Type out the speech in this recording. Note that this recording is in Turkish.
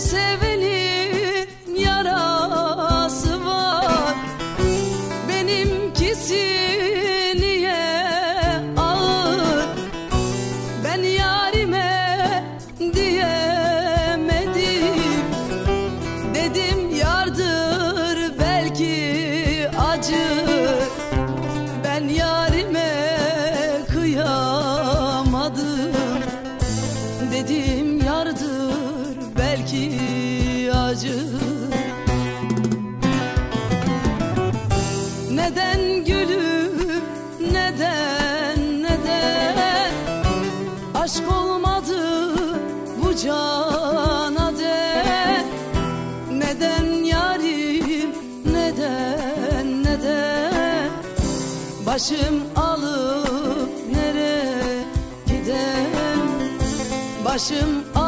sevenin yarası var. Benimkisi niye ağır? Ben yarime diyemedim. Dedim yardır acır Neden gülüm neden neden? Aşk olmadı bu cana de. Neden yarim neden neden? Başım alıp nereye giden Başım